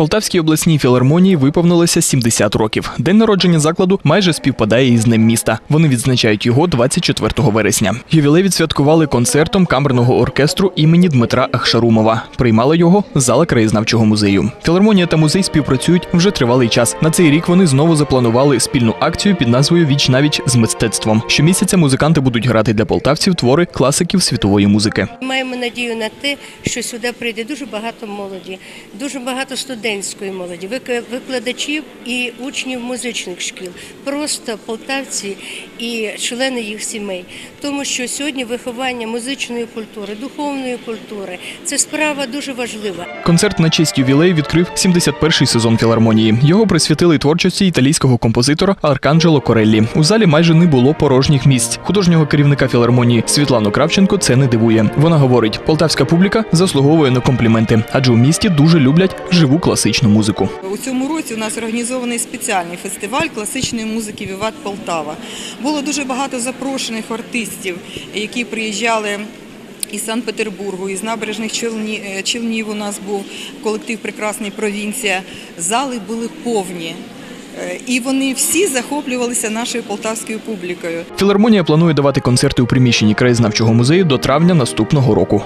Полтавській обласній філармонії виповнилося 70 років. День народження закладу майже співпадає із Днем міста. Вони відзначають його 24 вересня. Ювілей відсвяткували концертом камерного оркестру імені Дмитра Ахшарумова. Приймала його зала краєзнавчого музею. Філармонія та музей співпрацюють вже тривалий час. На цей рік вони знову запланували спільну акцію під назвою Віч навіч з мистецтвом. Щомісяця музиканти будуть грати для полтавців твори класиків світової музики. Маємо надію на те, що сюди прийде дуже багато молоді, дуже багато студентської молоді, вик- викладачів і учнів музичних шкіл, просто полтавці і члени їх сімей. Тому що сьогодні виховання музичної культури, духовної культури це справа дуже важлива. Концерт на честь ювілею відкрив 71-й сезон філармонії. Його присвятили творчості італійського композитора Арканджело Кореллі. У залі майже не було порожніх місць. Художнього керівника філармонії Світлану Кравченко це не дивує. Вона говорить: полтавська публіка заслуговує на компліменти, адже у місті дуже люблять живу класичну музику. У цьому році у нас організований спеціальний фестиваль класичної музики Віват Полтава. Було дуже багато запрошених артистів, які приїжджали. Із Санкт-Петербургу, із набережних е, Челнів у нас був колектив Прекрасний провінція. Зали були повні. Е, І вони всі захоплювалися нашою полтавською публікою. Філармонія планує давати концерти у приміщенні краєзнавчого музею до травня наступного року.